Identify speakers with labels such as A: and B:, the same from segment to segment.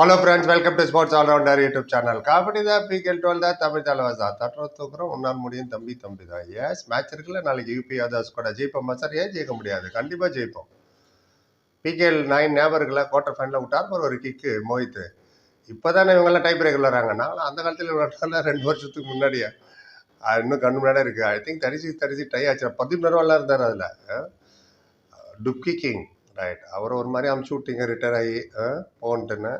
A: Hello friends welcome to sports all rounder YouTube channel kabaddi தான் PKL twelve தான் தமிழ் தலைவர் தான் தட்டுற தூக்குறோம் உன்னால் முடியும் தம்பி தம்பி தான். எஸ் மேட்ச் இருக்குல்ல நாளைக்கு யூபி அதாஸ் கூட ஜெயிப்போம் சார் ஏன் ஜெயிக்க முடியாது? கண்டிப்பாக ஜெயிப்போம். பிகேஎல் நைன் நேபர்களை இருக்குல்ல குவார்டர் ஃபைனலில் விட்டார். அப்புறம் ஒரு கிக்கு மோಹಿತ್ இப்போ தானே இவங்கெல்லாம் டைப் பிரேக்கில் வராங்க. நாங்களும் அந்த காலத்தில் விளாட்டால ரெண்டு வருஷத்துக்கு முன்னாடியே. இன்னும் கண்ணு முன்னாடியே இருக்குது ஐ திங்க் தரிசி தரிசி டை ஆச்சு. பதிமூணு ரூபாலாம் இருந்தார் அதில். டுப்கி கிங் ரைட் அவர் ஒரு மாதிரி அமுச்சு விட்டீங்க ரிட்டையர் ஆகி. போன்ட்டுன்னு.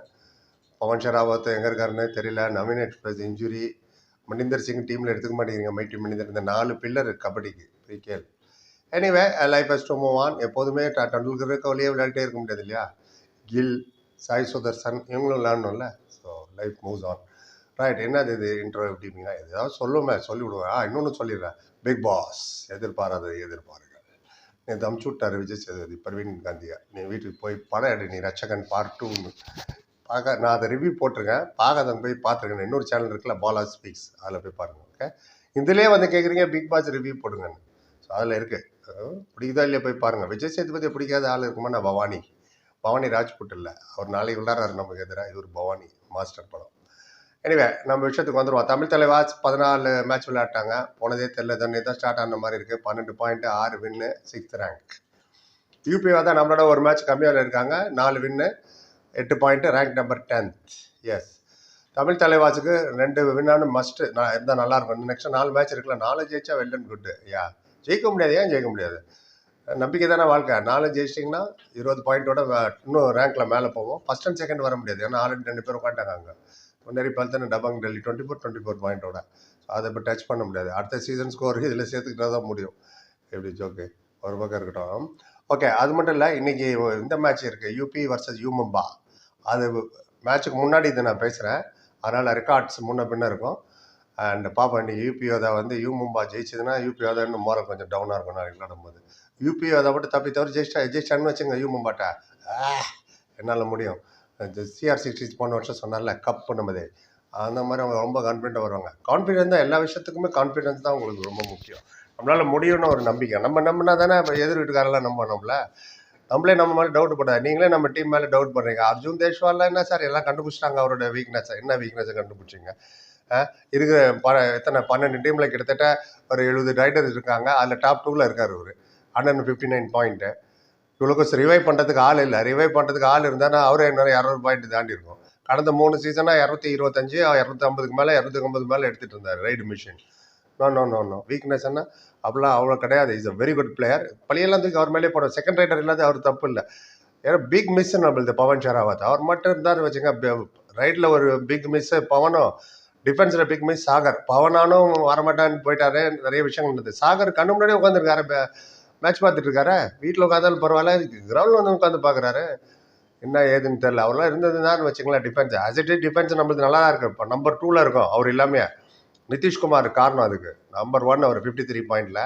A: பவன் ஷராவத் எங்கே இருக்காருன்னு தெரியல. நவீன் எக்ஸ்பிரஸ் இன்ஜுரி மணிந்தர் சிங் டீமில் எடுத்துக்க மாட்டேங்கிறீங்க. மைட்டி மணிந்தர் இந்த நாலு பில்லர் கபடிக்கு. PKL anyway life has to move on எப்போதுமே ட- டெண்டுல்கர் கவலையே விளையாடிட்டே இருக்க முடியாது இல்லையா? கில் சாய் சுதர்சன் இவங்களும் விளையாடணும்ல. So life moves on right என்னது இது இன்ட்ரோ எப்படிங்களா ஏதாவது சொல்லுமே சொல்லி விடுவேன். ஆ இன்னொன்று சொல்லிடுறேன். பிக் பாஸ் எதிர்பாராத எதிர்பாருங்கள். நேற்று அமுச்சு விட்டார் விஜய் சேதுபதி பிரவீன் காந்தியா நீ வீட்டுக்கு போய் படம் எடு. நீ ரச்சகன் பார்ட் டூன்னு பார்க்க நான் அதை ரிவ்யூ போட்டிருக்கேன். பார்க்காதவங்க போய் பார்த்துருக்கேன். இன்னொரு சேனல் இருக்குல்ல பாலா ஸ்பீக்ஸ் அதில் போய் பாருங்கள் ஓகே இதுலேயே வந்து கேட்குறீங்க பிக் பாஸ் ரிவ்யூ போடுங்கன்னு. ஸோ அதில் இருக்குது பிடிக்குதா இல்லையா போய் பாருங்கள் விஜய் சேதுபதி பிடிக்காத ஆள் இருக்குமா நான் பவானி. பவானி ராஜ்புட் இல்லை. அவர் நாளைக்கு விளாட்றாரு நமக்கு எதிராக இது ஒரு பவானி மாஸ்டர் படம். எனிவே நம்ம விஷயத்துக்கு வந்துடுவோம் தமிழ் தலைவாஸ் பதினாலு மேட்ச் விளையாட்டாங்க. போனதே தெரியல. தண்ணி தான் ஸ்டார்ட் ஆன மாதிரி இருக்குது பன்னெண்டு பாயிண்ட் ஆறு வின்னு சிக்ஸ்த் ரேங்க் யூபிஓ தான் நம்மளோட ஒரு மேட்ச் கம்மியாக இருக்காங்க நாலு வின்னு எட்டு point rank number tenth yes Tamil தலைவாசுக்கு ரெண்டு வின்னானு மஸ்ட்டு நான் இருந்தால் நல்லாயிருக்கும் நெக்ஸ்ட் நாலு மேட்ச் இருக்குல்ல நாலு ஜெயிச்சா வெல்லன் குட்டு யா ஜெயிக்க முடியாது. ஏன் ஜெயிக்க முடியாது? நம்பிக்கை தானே வாழ்க்கை. நாலு ஜெயிச்சிட்டிங்கன்னா இருபது பாயிண்ட்டோட இன்னும் ரேங்க்கில் மேலே போவோம். ஃபஸ்ட் அண்ட் செகண்ட் வர முடியாது. ஏன்னா ஆல்ரெடி ரெண்டு பேர் உட்காந்துட்டாங்க அங்கே. முன்னேறி Paltan Dabang Delhi twenty four twenty four பாயிண்ட்டோட அதை இப்போ டச் பண்ண முடியாது. அடுத்த சீசன் ஸ்கோர் இதில் சேர்த்துக்கிட்டா தான் முடியும். எப்படி ஜோக்கு ஒரு பக்கம் இருக்கட்டும். ஓகே அது மட்டும் இல்லை இன்றைக்கி இந்த மேட்ச் இருக்குது யூபி வர்சஸ் யூமம்பா அது மேட்ச்சுக்கு முன்னாடி இதை நான் பேசுகிறேன் அதனால் ரெக்கார்ட்ஸ் முன்ன பின்ன இருக்கும். அண்ட் பாப்பா நீ யூபிஓதா வந்து யூ மும்பா ஜெயிச்சதுன்னா யூபிஓதா இன்னும் மோரம் கொஞ்சம் டவுனாக இருக்கும் நாளைக்கு விளாடும் போது யூபிஓதா மட்டும் தப்பி தவிர ஜெயிச்சா ஜெயிச்சான்னு வச்சுங்க யூ மும்பாட்டா என்னால் முடியும். சிஆர் சிக்ஸ்டி போன வருஷம் சொன்னார்ல கப் பண்ணும்போதே அந்த மாதிரி அவங்க ரொம்ப கான்ஃபிடென்ட்டாக வருவாங்க. கான்ஃபிடென்ஸ் தான் எல்லா விஷயத்துக்குமே கான்ஃபிடென்ஸ் தான் உங்களுக்கு ரொம்ப முக்கியம். நம்மளால் முடியும்னு ஒரு நம்பிக்கை. நம்ம நம்பினா தானே இப்போ எதிர் வீட்டுக்காரெல்லாம் நம்ப நம்மளே நம்ம மேலே டவுட் பண்ணாது நீங்களே நம்ம டீம் மேலே டவுட் பண்ணுறீங்க அர்ஜுன் தேஷ்வாலில் என்ன சார் எல்லாம் கண்டுபிடிச்சிட்டாங்க அவரோட வீக்னஸ் என்ன வீக்னஸை கண்டுபிடிச்சிங்க? இருக்கிற ப எத்தனை பன்னெண்டு டீமில் கிட்டத்தட்ட ஒரு எழுபது ரைடர்ஸ் இருக்காங்க. அதில் டாப் டூவில் இருக்கார் அவர். ஹண்ட்ரட் ஃபிஃப்டி நைன் பாயிண்ட்டு இவ்வளோக்கு ரிவைவ் பண்ணுறதுக்கு ஆள் இல்லை. ரிவைவ் பண்ணுறதுக்கு ஆள் இருந்தால் அவரே இன்னொரு இரநூறு பாயிண்ட் தாண்டி இருக்கும். கடந்த மூணு சீசனாக இரநூத்தி இருபத்தஞ்சு இரநூத்தி ஐம்பதுக்கு மேலே இரநூத்தி ஐம்பது மேலே எடுத்துகிட்டு இருந்தார். Raid machine no no no no weakness என்ன? அப்படிலாம் அவ்வளோ கிடையாது. Is a very good player பழியெல்லாம் தூக்கி அவர் மேலே போடும் செகண்ட் ரைடர் இல்லாத அவர் தப்பு இல்லை. ஏன்னா பிக் மிஸ் நம்மளுது பவன் ஷெராவத். அவர் மட்டும் இருந்தார் வச்சுங்க ரைட்டில் ஒரு பிக் மிஸ்ஸு பவனும் டிஃபென்ஸில் பிக் மிஸ் சாகர். பவனானும் வரமாட்டான்னு போயிட்டாரு. நிறைய விஷயங்கள் இருந்தது சாகர் கண்ணு முன்னாடியே உட்காந்துருக்காரு மேட்ச் பார்த்துட்டு இருக்காரு. வீட்டில் உட்காந்தாலும் பரவாயில்ல. கிரவுண்டில் வந்து உட்காந்து பார்க்குறாரு. என்ன ஏதுன்னு தெரியல. அவர்லாம் இருந்ததுதான் வச்சுங்களேன் defence as it is defence நம்மளுக்கு நல்லா தான் இருக்குது இப்போ நம்பர் டூவில் இருக்கும். அவர் இல்லாமையே? நிதிஷ்குமார் காரணம் அதுக்கு. நம்பர் ஒன் அவர் ஃபிஃப்டி த்ரீ பாயிண்டில்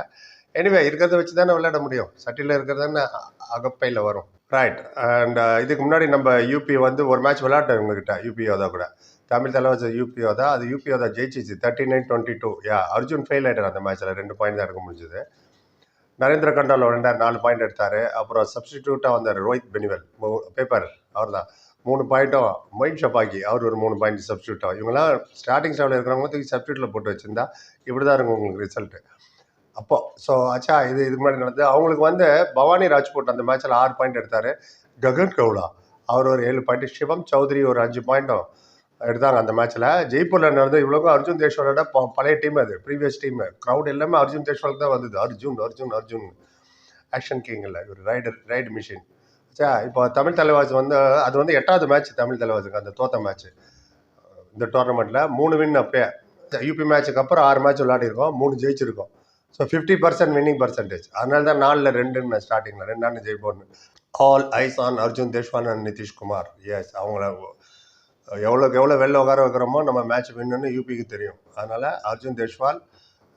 A: எனிவே இருக்கிறத வச்சு தானே விளையாட முடியும். சட்டியில் இருக்கிறதானே அகப்பையில் வரும். ரைட் அண்ட் uh, இதுக்கு முன்னாடி நம்ம யூபி வந்து ஒரு மேட்ச் விளையாட்டோம் இவங்ககிட்ட யூபி கூட. தமிழ் தலைவர் யூபி அது UP ஜெயிச்சிச்சு thirty nine twenty two yeah Arjun fail ஆகிட்டார் அந்த மேட்ச்சில் ரெண்டு பாயிண்ட் தான் எடுக்க முடிஞ்சது. நரேந்திர கண்டால் ரெண்டாயிரம் நாலு பாயிண்ட் எடுத்தார். அப்புறம் சப்ஸ்டிடியூட்டாக வந்தார் ரோஹித் பெனிவல். பேப்பர். அவர் தான் மூணு பாயிண்ட்டும் மொயின் ஷபாக்கி அவர் ஒரு மூணு பாயிண்ட் சப்ஸ்டியூட்டோ இவங்களாம் ஸ்டார்டிங் ஸ்டாவில் இருக்கிறவங்க தூக்கி சப்ஸ்டியூட்டில் போட்டு வச்சிருந்தா இப்படி தான் இருக்கும் உங்களுக்கு ரிசல்ட்டு அப்போது ஸோ அச்சா இது இதுக்கு முன்னாடி நடந்தது. அவங்களுக்கு வந்து பவானி ராஜ்போட் அந்த மேட்ச்சில் ஆறு பாயிண்ட் எடுத்தார். ககன் கவுலா. அவர் ஒரு ஏழு பாயிண்ட் சிவம் சௌத்ரி ஒரு அஞ்சு பாயிண்ட்டும் எடுத்தாங்க அந்த மேட்ச்சில் ஜெய்ப்பூரில் நடந்து இவ்வளோக்கும் அர்ஜுன் தேஷ்வாலோட ப- பழைய டீம் அது ப்ரீவியஸ் டீம் க்ரௌட் எல்லாமே அர்ஜுன் தேஷ்வாலுக்கு தான் வந்தது. அர்ஜுன் அர்ஜுன் அர்ஜுன். ஆக்ஷன் கிங் இல்லை ஒரு ரைடர் ரைடு மிஷின் சா இப்போ தமிழ் தலைவாஸ் வந்து அது வந்து எட்டாவது மேட்ச் தமிழ் தலைவாஸுக்கு அந்த தோத்த மேட்ச் இந்த டோர்னமெண்ட்டில் மூணு வின் அப்படியே. யூபி மேட்சுக்கு அப்புறம் ஆறு மேட்ச் விளையாடிருக்கோம் மூணு ஜெயிச்சிருக்கோம். So fifty percent winning percentage அதனால தான் நாலில் ரெண்டுன்னு ஸ்டார்டிங்கில் ரெண்டு நாள் ஜெயிப்போன்னு all eyes on Arjun Deshwal and Nitish Kumar is அவங்கள எவ்வளோக்கு எவ்வளோ வெளில உட்கார வைக்கிறோமோ நம்ம மேட்ச் வின்னு யூபிக்கு தெரியும். அதனால் Arjun Deshwal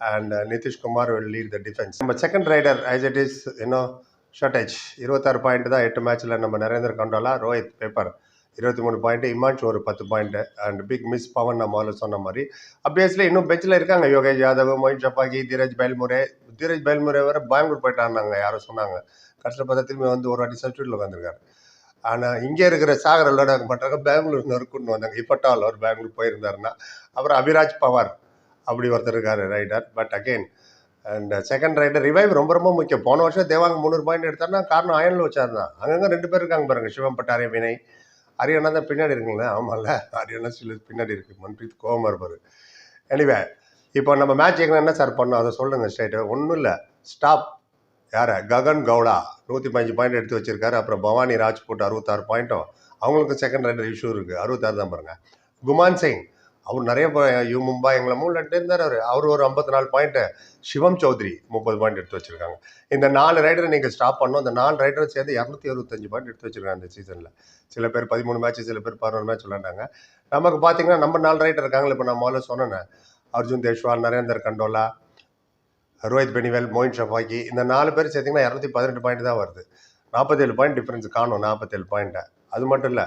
A: and Nitish Kumar will lead the defence நம்ம second raider as it is இன்னும் ஷார்டேஜ் இருபத்தாறு பாயிண்ட் தான் எட்டு மேட்ச்சில் நம்ம நரேந்திர கண்டோலா ரோஹித் பேப்பர். இருபத்தி மூணு பாயிண்ட் இமான்ஷ் ஒரு பத்து point and big miss Pawan நான் முதல்ல சொன்ன மாதிரி. அப்வியஸ்லி இன்னும் பெஞ்சில் இருக்காங்க. யோகேஷ் யாதவ் மொயின் சப்பாக்கி தீரஜ் பைல்முரே தீரஜ் பைல்முரே வர பெங்களூர் போயிட்டாங்க யாரும் சொன்னாங்க. கடைசியில் பார்த்தா திரும்பி வந்து ஒரு வாட்டி சப்ஸ்டியூட்டில் உட்காந்துருக்காரு ஆனால் இங்கே இருக்கிற சாகர் விளையாட பண்ணுறாங்க பெங்களூர் நறுக்குன்னு வந்தாங்க. இப்பட்டால் அவர் பெங்களூர் போயிருந்தாருன்னா அப்புறம் அபிராஜ் பவார். அப்படி ஒருத்தர் இருக்காரு raider. But again and second raider revive ரொம்ப ரொம்ப முக்கியம். போன வருஷம் தேவாங்க முந்நூறு பாயிண்ட் எடுத்தாருன்னா காரணம் அயனில் வச்சார் தான் அங்கங்கே ரெண்டு பேர் இருக்காங்க பாருங்க. சிவம் பட்டாரே வினை அரியணா தான் பின்னாடி இருக்குங்களே? ஆமாம்ல அரியணா சில பின்னாடி இருக்குது மன்பிரீத் கோவமாக இருப்பார். எனிவே இப்போ நம்ம மேட்ச் எங்கே என்ன சார் பண்ணோம்? அதை சொல்லுங்கள் ஸ்ட்ரைட்டு ஒன்றும் இல்லை. ஸ்டாப் யார? ககன் கவுடா. நூற்றி பதினஞ்சு பாயிண்ட் எடுத்து வச்சிருக்காரு. அப்புறம் பவானி ராஜ்புட் அறுபத்தாறு பாயிண்ட்டும் அவங்களுக்கு செகண்ட் ரைடர் இஷ்யூ இருக்குது அறுபத்தாறு தான் பாருங்கள் குமான் சிங். அவர் நிறைய யூ மும்பா எங்களை மூணுட்டு இருந்தார் அவர். அவர் ஒரு ஐம்பத்தி நாலு பாயிண்ட்டு சிவம் சௌத்ரி முப்பது பாயிண்ட் எடுத்து வச்சிருக்காங்க. இந்த நாலு ரைடரை நீங்கள் ஸ்டாப் பண்ணோம் இந்த நாலு ரைடரை சேர்ந்து இரநூத்தி அறுபத்தஞ்சு பாயிண்ட் எடுத்து வச்சுருக்காங்க இந்த சீசனில் சில பேர் பதிமூணு மேட்ச் சில பேர் பதினொரு மேட்ச் விளாண்டாங்க நமக்கு பார்த்தீங்கன்னா நம்ம நாலு ரைடர் இருக்காங்களே இப்போ நான் முதல்ல சொன்னேன் அர்ஜுன் தேஷ்வால் நரேந்தர் கண்டோலா ரோஹித் பெனிவேல் மோயின் ஷபாக்கி இந்த நாலு பேர் சேர்த்திங்கன்னா இரநூத்தி பதினெட்டு பாயிண்ட் தான் வருது. நாற்பத்தேழு பாயிண்ட் டிஃப்ரென்ஸ் காணும் நாற்பத்தேழு பாயிண்ட்டை அது மட்டும் இல்லை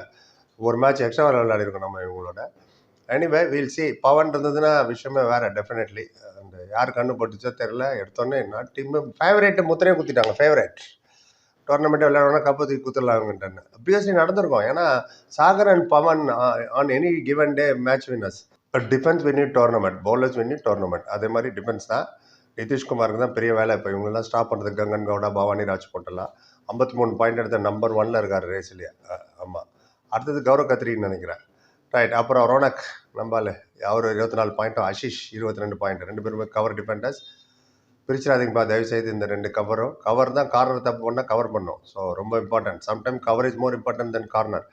A: ஒரு மேட்ச் எக்ஸ்ட்ரா விளையாடிருக்கோம் நம்ம இவங்களோட. எனிவே வீல் சி பவன் இருந்ததுன்னா விஷயமே வேறு டெஃபினெட்லி அந்த யார் கண்ணு போட்டுச்சோ தெரில எடுத்தோன்னே நான் டீம் ஃபேவரேட்டு முத்திரையும் குத்திட்டாங்க ஃபேவரேட் டோர்னமெண்ட்டே விளையாடணும் கப்பு தூக்கி குத்துடலாங்கன்ட்டு பிஎஸ்சி நடந்திருக்கும். ஏன்னா Sagar and Pawan on any given day match winners defence win tournament bowlers win tournament அதே மாதிரி டிஃபென்ஸ் தான். நிதிஷ்குமாருக்கு தான் பெரிய வேலை. இப்போ இவங்கெல்லாம் ஸ்டாப் பண்ணுறது கங்கன் கவுடா பவானி ராஜ் போட்டலாம் ஐம்பத்தி மூணு பாயிண்ட் எடுத்த நம்பர் ஒன்ல இருக்கார் ரேஸ்லேயே ஆமாம் அடுத்தது கௌரவ் கத்திரின்னு நினைக்கிறேன். ரைட் அப்புறம் ரோனக் நம்பால் அவர் இருபத்தி நாலு பாயிண்ட்டும் ஆஷிஷ் இருபத்தி ரெண்டு பாயிண்ட் ரெண்டு பேருமே கவர் டிஃபெண்டர்ஸ் பிரிச்சிடாதீங்கப்பா தயவு செய்து இந்த ரெண்டு கவரும் கவர் தான் கார்னர் தப்பு பண்ணால் கவர் பண்ணும். ஸோ ரொம்ப important sometime coverage more important then corner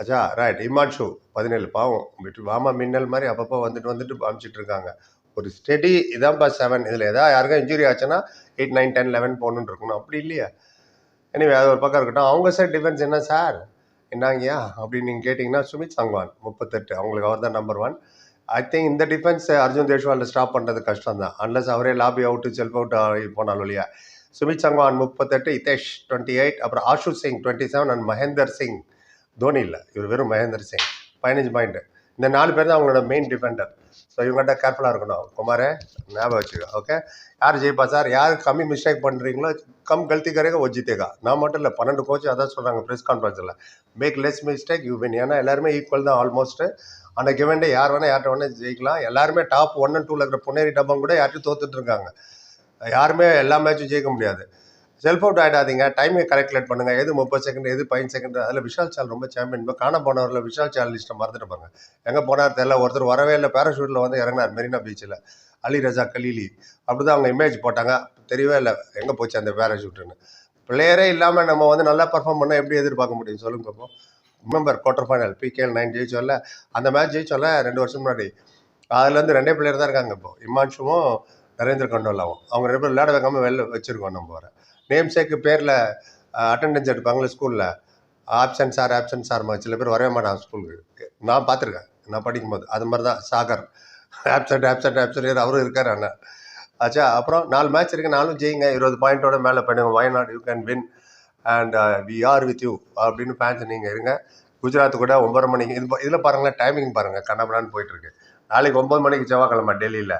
A: அச்சா ரைட் இமான்ஷு பதினேழு பாவம். விட்டு வாமா மின்னல் மாதிரி அப்பப்போ வந்துட்டு வந்துட்டு அமிச்சிட்டு இருக்காங்க. ஒரு ஸ்டெடி இதான்ப்பா செவன் இதில் எதாவது யாருக்கும் இன்ஜுரி ஆச்சுன்னா எயிட் நைன் டென் லெவன் போகணுன்னு இருக்கணும். அப்படி இல்லையா. எனவே அது ஒரு பக்கம் இருக்கட்டும். அவங்க சார் டிஃபென்ஸ் என்ன சார் என்னங்கய்யா? அப்படின்னு நீங்கள் கேட்டிங்கன்னா சுமித் சங்வான் முப்பத்தெட்டு. அவங்களுக்கு அவர் தான் நம்பர் ஒன் ஐ திங்க் இந்த டிஃபென்ஸ் அர்ஜுன் தேஷ்வாலில் ஸ்டாப் பண்ணுறது கஷ்டம் தான் அன்லஸ் அவரே லாபி அவுட்டு செல்ஃப் அவுட் போனாலும் இல்லையா? சுமித் சங்வான் முப்பத்தெட்டு. இத்தேஷ் டுவெண்ட்டி எயிட் அப்புறம் Ashu Singh twenty seven and Mahender Singh Dhoni இல்லை. இவர் வெறும் மகேந்தர் சிங் பதினஞ்சு பாயிண்ட் இந்த நாலு பேர் தான் அவங்களோட மெயின் டிஃபெண்டர் ஸோ இவங்கள்ட்ட கேர்ஃபுல்லாக இருக்கணும். குமாரே ஞாபகம் வச்சுக்கோ ஓகே யார் ஜெயிப்பா சார் யார் கம்மி மிஸ்டேக் பண்ணுறீங்களோ கம் கல்த்தி கரேக ஓ நான் மட்டும் இல்லை பன்னெண்டு கோச் அதான் சொல்கிறாங்க press கான்ஃபரன்ஸில் make less mistake you win ஏன்னா எல்லாருமே ஈக்குவல் தான் ஆல்மோஸ்ட்டு அந்த கிவன்டே யார் வேணால் யார்கிட்ட வேணால் ஜெயிக்கலாம். எல்லாருமே டாப் ஒன் அண்ட் டூவில் இருக்கிற புனேரி டப்பம் கூட யார்ட்டும் தோத்துட்டு இருக்காங்க. யாருமே எல்லா மேட்சும் ஜெயிக்க முடியாது. செல்ஃப் அவுட் ஆகிடாதீங்க டைமை கரெக்ட்லேட் பண்ணுங்க. எது முப்பது செகண்ட் எது பதினஞ்சு செகண்ட் அதில் விஷால் சால் ரொம்ப சாம்பியன் காண போனவரில் விஷால் சால் லிஸ்ட்டை மறந்துட்டு பாருங்க எங்கே போனார் தெரியல. ஒருத்தர் வரவே இல்லை. பேராஷூட்டில் வந்து இறங்கினார் மெரினா பீச்சில் அலி ரஜா கலீலி. அப்படி தான் அவங்க இமேஜ் போட்டாங்க. தெரியவே இல்லை. எங்கே போச்சு அந்த பேராஷூட்டுன்னு பிளேயரே இல்லாமல் நம்ம வந்து நல்லா பர்ஃபார்ம் பண்ணால் எப்படி எதிர்பார்க்க முடியும்? சொல்லுங்க பார்ப்போம் remember quarter final PKL nine ஜெயிச்சோல்ல அந்த மேட்ச் ஜெயிச்சோல்ல ரெண்டு வருஷம் முன்னாடி. அதுலேருந்து ரெண்டே பிளேயர் தான் இருக்காங்க இப்போ. இமான்ஷுவும் நரேந்திர கண்டோலாவும். அவங்க ரெண்டு பேரும் விளையாட வைக்காமல் வெளில வச்சுருக்கோம் நம்ம வர நேம் சேக்கு பேரில் அட்டெண்டன்ஸ் எடுப்பாங்களே ஸ்கூலில் ஆப்சன்ட் சார் ஆப்சன்ட் சார் சில பேர் வரவே மாட்டான் ஸ்கூலுக்கு நான் பார்த்துருக்கேன். நான் படிக்கும்போது. அது மாதிரி தான் சாகர். ஆப்சன்ட் ஆப்சன்ட் ஆப்சன்ட் அவரும் இருக்கார் அண்ணா. ஆச்சா அப்புறம் நாலு மேட்ச் இருக்கு. நாலும் ஜெயிங்க. இருபது பாயிண்டோட மேலே பண்ணுங்க Wayanad you can win and we are with you அப்படின்னு ஃபேன்ஸ் நீங்கள் இருங்க. குஜராத் கூட ஒன்பது மணிக்கு இது இதில் பாருங்களேன் டைமிங் பாருங்கள் கண்ணாபடான்னு போயிட்டுருக்கு நாளைக்கு ஒம்பது மணிக்கு செவ்வாய்க்கிழமை டெல்லியில்.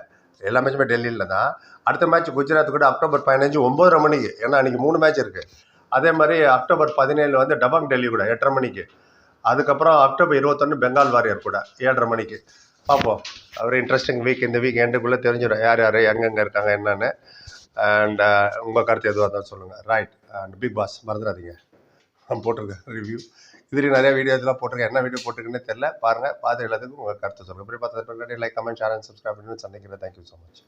A: எல்லா மேட்சுமே டெல்லியில் தான். அடுத்த மேட்ச் குஜராத் கூட அக்டோபர் பதினஞ்சு ஒம்பதரை மணிக்கு. ஏன்னா அன்றைக்கி மூணு மேட்ச் இருக்குது அதே மாதிரி அக்டோபர் பதினேழு வந்து டபாங் டெல்லி கூட எட்டரை மணிக்கு. அதுக்கப்புறம் அக்டோபர் இருபத்தொன்று பெங்கால் வாரியர் கூட ஏழரை மணிக்கு. பார்ப்போம். ஒரு இன்ட்ரெஸ்டிங் வீக் இந்த வீக் எண்டுக்குள்ளே தெரிஞ்சிடும் யார் யார் எங்கெங்கே இருக்காங்க என்னென்னு. அண்ட் uh, உங்கள் கருத்து எதுவாக இருந்தாலும் சொல்லுங்கள் ரைட் அண்ட் பிக் பாஸ் மறந்துடாதீங்க. நான் போட்டிருக்கேன் ரிவ்யூ இதுலேயும் நிறைய வீடியோஸ்லாம் போட்டிருக்கேன். என்ன வீடியோ போட்டிருக்குன்னு தெரில பாருங்கள் பார்த்து எல்லாத்துக்கும் உங்கள் கருத்து சொல்லுங்கள் இப்படி பார்த்து like comment share and subscribe பண்ணி சந்திக்கிறேன். Thank you so much